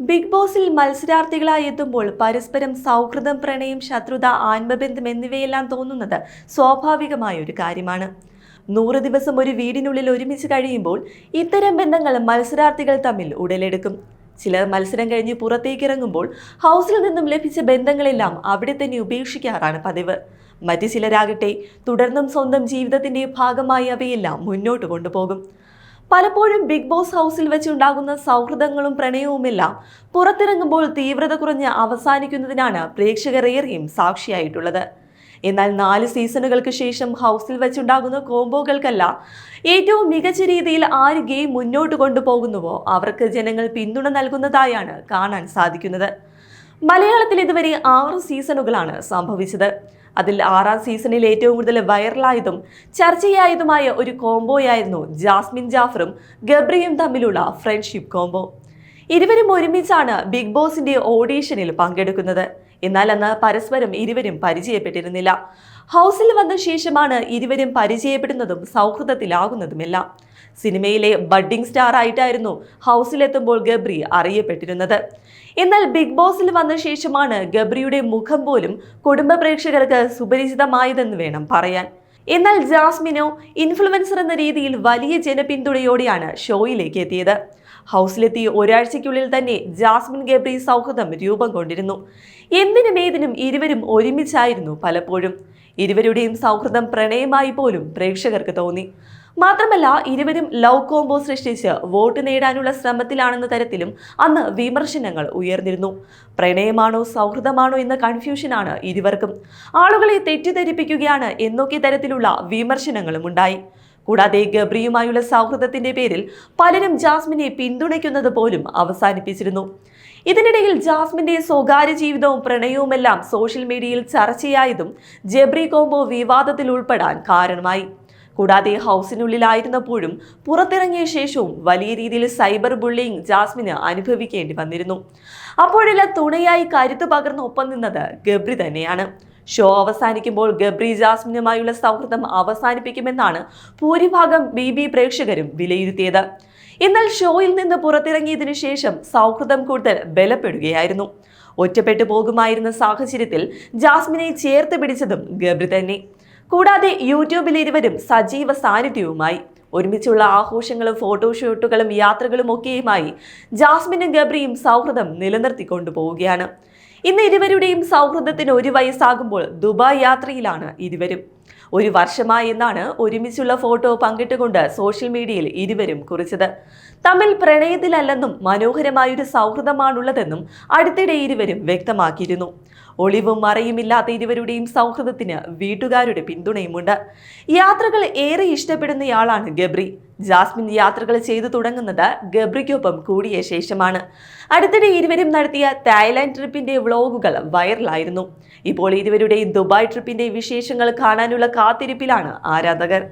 Big ബോസിൽ മത്സരാർത്ഥികളായി എത്തുമ്പോൾ പരസ്പരം സൗഹൃദം പ്രണയം ശത്രുത ആത്മബന്ധം എന്നിവയെല്ലാം തോന്നുന്നത് സ്വാഭാവികമായ ഒരു കാര്യമാണ്. നൂറ് ദിവസം ഒരു വീടിനുള്ളിൽ ഒരുമിച്ച് കഴിയുമ്പോൾ ഇത്തരം ബന്ധങ്ങൾ മത്സരാർത്ഥികൾ തമ്മിൽ ഉടലെടുക്കും. ചിലർ മത്സരം കഴിഞ്ഞ് പുറത്തേക്ക് ഇറങ്ങുമ്പോൾ ഹൗസിൽ നിന്നും ലഭിച്ച ബന്ധങ്ങളെല്ലാം അവിടെ തന്നെ ഉപേക്ഷിക്കാറാണ് പതിവ്. മറ്റു ചിലരാകട്ടെ തുടർന്നും സ്വന്തം ജീവിതത്തിന്റെ ഭാഗമായി അവയെല്ലാം മുന്നോട്ട് കൊണ്ടുപോകും. പലപ്പോഴും ബിഗ് ബോസ് ഹൗസിൽ വെച്ചുണ്ടാകുന്ന സൗഹൃദങ്ങളും പ്രണയവുമെല്ലാം പുറത്തിറങ്ങുമ്പോൾ തീവ്രത കുറഞ്ഞ് അവസാനിക്കുന്നതിനാണ് പ്രേക്ഷകർ ഏറെയും സാക്ഷിയായിട്ടുള്ളത്. എന്നാൽ നാല് സീസണുകൾക്ക് ശേഷം ഹൗസിൽ വെച്ചുണ്ടാകുന്ന കോംബോകൾക്കല്ല ഏറ്റവും മികച്ച രീതിയിൽ ആര് ഗെയിം മുന്നോട്ട് കൊണ്ടുപോകുന്നുവോ അവർക്ക് ജനങ്ങൾ പിന്തുണ നൽകുന്നതായാണ് കാണാൻ സാധിക്കുന്നത്. മലയാളത്തിൽ ഇതുവരെ ആറ് സീസണുകളാണ് സംഭവിച്ചത്. അതിൽ ആറാം സീസണിൽ ഏറ്റവും കൂടുതൽ വൈറലായതും ചർച്ചയായതുമായ ഒരു കോംബോയായിരുന്നു ജാസ്മിൻ ജാഫറും ഗബ്രിയും തമ്മിലുള്ള ഫ്രണ്ട്ഷിപ്പ് കോംബോ. ഇരുവരും ഒരുമിച്ചാണ് ബിഗ് ബോസിന്റെ ഓഡീഷനിൽ പങ്കെടുക്കുന്നത്. എന്നാൽ അന്ന് പരസ്പരം ഇരുവരും പരിചയപ്പെട്ടിരുന്നില്ല. ഹൗസിൽ വന്ന ശേഷമാണ് ഇരുവരും പരിചയപ്പെടുന്നതും സൗഹൃദത്തിലാകുന്നതുമെല്ലാം. സിനിമയിലെ ബഡ്ഡിംഗ് സ്റ്റാർ ആയിട്ടായിരുന്നു ഹൗസിലെത്തുമ്പോൾ ഗബ്രി അറിയപ്പെട്ടിരുന്നത്. എന്നാൽ ബിഗ് ബോസിൽ വന്ന ശേഷമാണ് ഗബ്രിയുടെ മുഖം പോലും കുടുംബ പ്രേക്ഷകർക്ക് സുപരിചിതമായതെന്ന് വേണം പറയാൻ. എന്നാൽ ജാസ്മിനോ ഇൻഫ്ലുവൻസർ എന്ന രീതിയിൽ വലിയ ജനപിന്തുണയോടെയാണ് ഷോയിലേക്ക് എത്തിയത്. ഹൗസിലെത്തി ഒരാഴ്ചയ്ക്കുള്ളിൽ തന്നെ ജാസ്മിൻ ഗബ്രി സൗഹൃദം രൂപം കൊണ്ടിരുന്നു. എന്തിനും ഏതിനും ഇരുവരും ഒരുമിച്ചായിരുന്നു പലപ്പോഴും. ഇരുവരുടെയും സൗഹൃദം പ്രണയമായി പോലും പ്രേക്ഷകർക്ക് തോന്നി. മാത്രമല്ല ഇരുവരും ലവ് കോംബോ സൃഷ്ടിച്ച് വോട്ട് നേടാനുള്ള ശ്രമത്തിലാണെന്ന തരത്തിലും അന്ന് വിമർശനങ്ങൾ ഉയർന്നിരുന്നു. പ്രണയമാണോ സൗഹൃദമാണോ എന്ന കൺഫ്യൂഷനാണ് ഇരുവർക്കും. ആളുകളെ തെറ്റിദ്ധരിപ്പിക്കുകയാണ് എന്നൊക്കെ തരത്തിലുള്ള വിമർശനങ്ങളും ഉണ്ടായി. കൂടാതെ ഗബ്രിയുമായുള്ള സൗഹൃദത്തിന്റെ പേരിൽ പലരും ജാസ്മിനെ പിന്തുണയ്ക്കുന്നത് പോലും അവസാനിപ്പിച്ചിരുന്നു. ഇതിനിടയിൽ ജാസ്മിന്റെ സ്വകാര്യ ജീവിതവും പ്രണയവുമെല്ലാം സോഷ്യൽ മീഡിയയിൽ ചർച്ചയായതും ജബ്രി കോംബോ വിവാദത്തിൽ ഉൾപ്പെടാൻ കാരണമായി. കൂടാതെ ഹൗസിനുള്ളിലായിരുന്നപ്പോഴും പുറത്തിറങ്ങിയ ശേഷവും വലിയ രീതിയിൽ സൈബർ ബുള്ളിംഗ് ജാസ്മിന് അനുഭവിക്കേണ്ടി വന്നിരുന്നു. അപ്പോഴെല്ലാം തുണയായി കരുത്ത് പകർന്ന് ഒപ്പം നിന്നത് ഗബ്രി തന്നെയാണ്. ഷോ അവസാനിക്കുമ്പോൾ ഗബ്രി ജാസ്മിനുമായുള്ള സൗഹൃദം അവസാനിപ്പിക്കുമെന്നാണ് ഭൂരിഭാഗം ബി ബി പ്രേക്ഷകരും വിലയിരുത്തിയത്. എന്നാൽ ഷോയിൽ നിന്ന് പുറത്തിറങ്ങിയതിനു ശേഷം സൗഹൃദം കൂടുതൽ ബലപ്പെടുകയായിരുന്നു. ഒറ്റപ്പെട്ടു പോകുമായിരുന്ന സാഹചര്യത്തിൽ ജാസ്മിനെ ചേർത്ത് പിടിച്ചതും ഗബ്രി തന്നെ. കൂടാതെ യൂട്യൂബിൽ ഇരുവരും സജീവ സാന്നിധ്യവുമായി. ഒരുമിച്ചുള്ള ആഘോഷങ്ങളും ഫോട്ടോഷൂട്ടുകളും യാത്രകളും ഒക്കെയുമായി ജാസ്മിനും ഗബ്രിയും സൗഹൃദം നിലനിർത്തിക്കൊണ്ടു പോവുകയാണ്. ഇന്ന് ഇരുവരുടെയും സൗഹൃദത്തിന് ഒരു വയസ്സാകുമ്പോൾ ദുബായ് യാത്രയിലാണ് ഇരുവരും. ഒരു വർഷമായി എന്നാണ് ഒരുമിച്ചുള്ള ഫോട്ടോ പങ്കിട്ടുകൊണ്ട് സോഷ്യൽ മീഡിയയിൽ ഇരുവരും കുറിച്ചത്. തമ്മിൽ പ്രണയത്തിലല്ലെന്നും മനോഹരമായൊരു സൗഹൃദമാണുള്ളതെന്നും അടുത്തിടെ ഇരുവരും വ്യക്തമാക്കിയിരുന്നു. ഒളിവും മറയുമില്ലാത്ത ഇരുവരുടെയും സൗഹൃദത്തിന് വീട്ടുകാരുടെ പിന്തുണയുമുണ്ട്. യാത്രകൾ ഏറെ ഇഷ്ടപ്പെടുന്നയാളാണ് ഗബ്രി. ജാസ്മിൻ യാത്രകൾ ചെയ്തു തുടങ്ങുന്നത് ഗബ്രിക്കൊപ്പം കൂടിയ ശേഷമാണ്. അടുത്തിടെ ഇരുവരും നടത്തിയ തായ്ലാൻഡ് ട്രിപ്പിന്റെ വ്ളോഗുകൾ വൈറലായിരുന്നു. ഇപ്പോൾ ഇരുവരുടെയും ദുബായ് ട്രിപ്പിന്റെ വിശേഷങ്ങൾ കാണാനുള്ള കാത്തിരിപ്പിലാണ് ആരാധകർ.